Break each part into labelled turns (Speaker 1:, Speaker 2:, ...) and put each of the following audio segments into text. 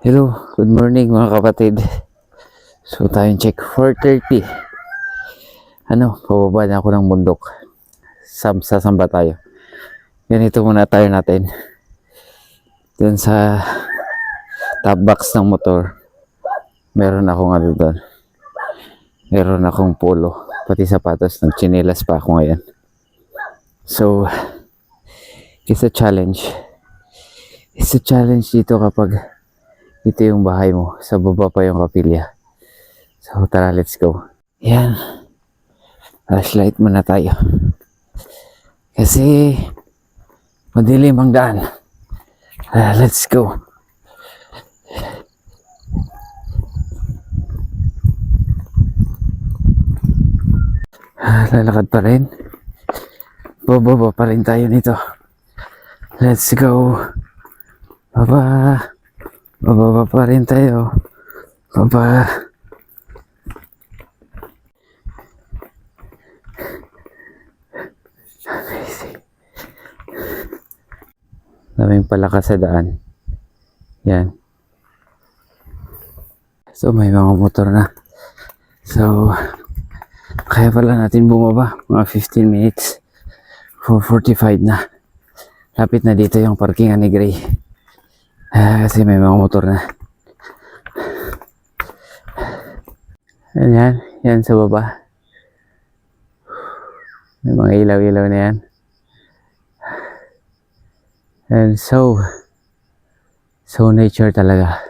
Speaker 1: Hello, good morning mga kapatid. So tayong check 4.30. Ano, pababa na ako ng bundok. Sam, sasamba tayo. Ganito muna tayo natin. Dun sa top box ng motor. Meron akong ano doon. Meron akong polo. Pati sapatos. Nagchinelas pa ako ngayon. So, it's a challenge. It's a challenge dito kapag ito yung bahay mo. Sa baba pa yung kapilya. So, tara, let's go. Yan. Flashlight muna tayo. Kasi, madilim ang daan. Ah, let's go. Ah, lalakad pa rin. Bababa pa rin tayo nito. Let's go. Baba. Bababa pa rin tayo. Baba. Daming palakas sa daan. Yan. So may mga motor na. So kaya pala natin bumaba. Mga 15 minutes. 4.45 na. Lapit na dito yung parkingan ni Gray. Ah, kasi may mga motor na. Ayan, yan sa baba. May mga ilaw-ilaw na yan. And so, so nature talaga.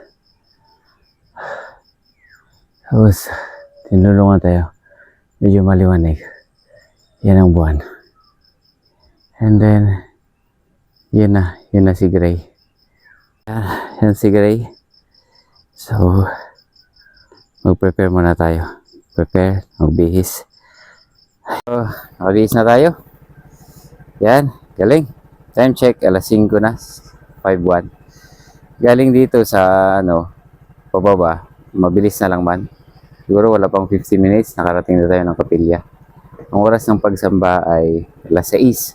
Speaker 1: Tapos, tinulungan tayo. Medyo maliwanag. Yan ang buwan. And then, yun na, yun na si Gray. Yan, yan si Gray. So, mag-prepare muna tayo. Prepare, magbihis. So, nakabihis na tayo. Yan, galing. Time check, alas 5 na. 5-1. Galing dito sa, ano, pababa. Mabilis na lang man. Siguro wala pang 15 minutes, nakarating na tayo ng kapilya. Ang oras ng pagsamba ay alas 6.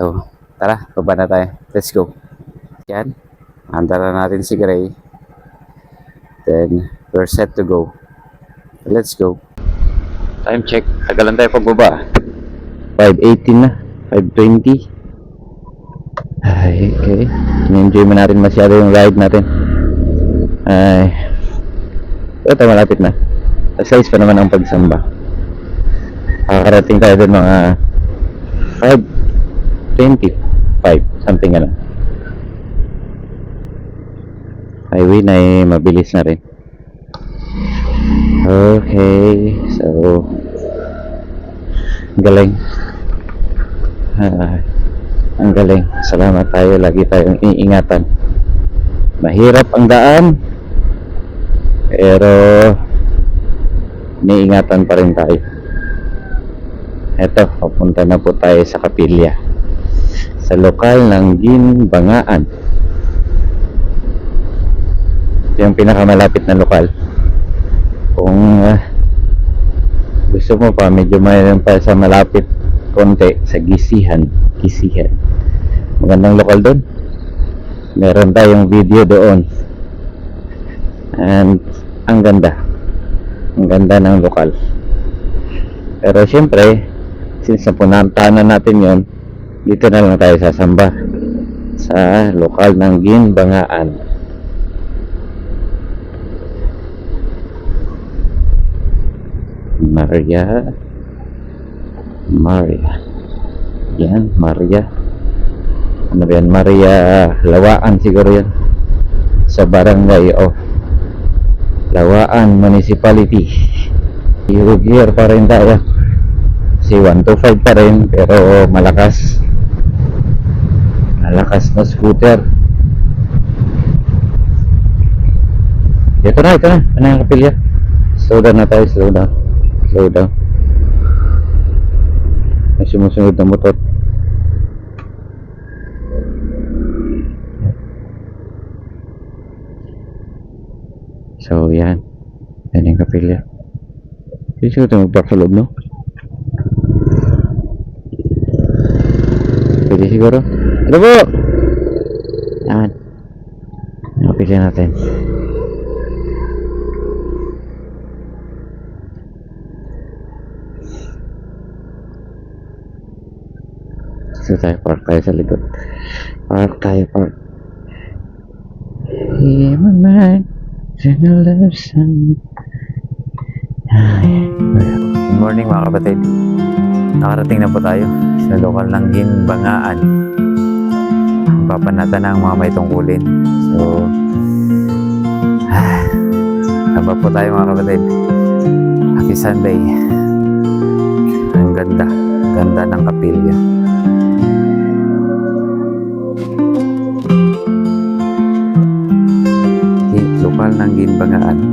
Speaker 1: So, tara, baba na tayo. Let's go. Yan. Handa na natin si Gray. Then, we're set to go. Let's go. Time check. Tagalan tayo pagbaba. 5.18 na. 5.20. Ay, okay. Na-enjoy mo natin masyado yung ride natin. Ay. Ito, malapit na. Size pa naman ang pagsamba. Nakakarating tayo doon mga 5.25. Something ano. Highway na eh, mabilis na rin. Okay, so galing. Ah, ang galing. Salamat tayo. Lagi tayong iingatan. Mahirap ang daan. Pero niingatan pa rin tayo. Eto, papunta na po tayo sa kapilya. Sa lokal ng Ginbangaan. Ito yung pinakamalapit na lokal. Kung ah, gusto mo pa, medyo mayroon pa sa malapit konti sa Gisihan. Gisihan. Magandang lokal doon. Meron tayong video doon. And ang ganda. Ang ganda ng lokal. Pero syempre, since napunta na natin yon dito na lang tayo sasamba sa lokal ng Ginbangaan. Maria. Maria. Yan Maria. Ano yan? Maria Lawaan siguro yan. Sa barangay o Lawaan Municipality. Year pa rin tayo. Si 125 pa rin pero malakas. Malakas na scooter. Ito na ito na. Ano yung kapilya? Slow down na tayo slow down slow down may sumusunod na motor. So yan. Yan yung kapilya. Hindi siguro ito mag-park sa loob no? Pwede siguro. Ano po? Yan. Pilihan natin. So tayo, park tayo sa likod. Park tayo, park. Hear my mind, sing a love. Ay, Good morning mga kapatid. Nakarating na po tayo sa lokal ng Ginbangaan. Papanata na ang mga may tungkulin. So, ah, haba po tayo mga kapatid. Happy Sunday. Ang ganda. Ganda ng kapilya. Lokal ng Ginbangaan.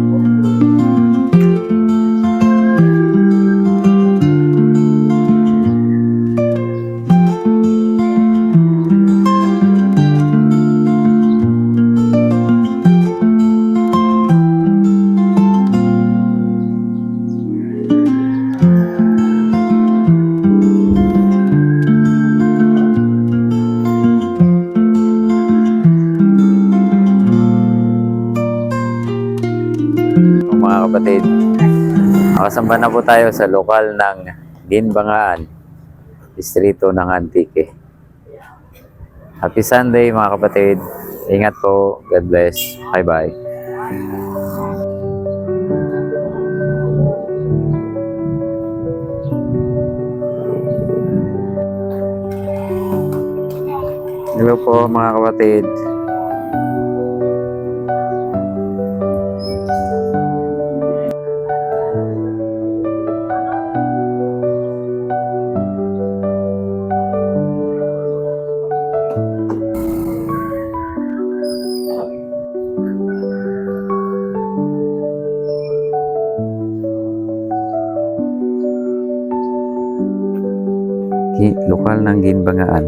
Speaker 1: Mga kapatid. Nakasamba na po tayo sa lokal ng Ginbangaan, distrito ng Antique. Happy Sunday mga kapatid. Ingat po. God bless. Bye-bye. Hello po mga kapatid. kapal ng ginbangaan.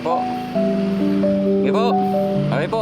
Speaker 1: Po. Okay po. Okay po.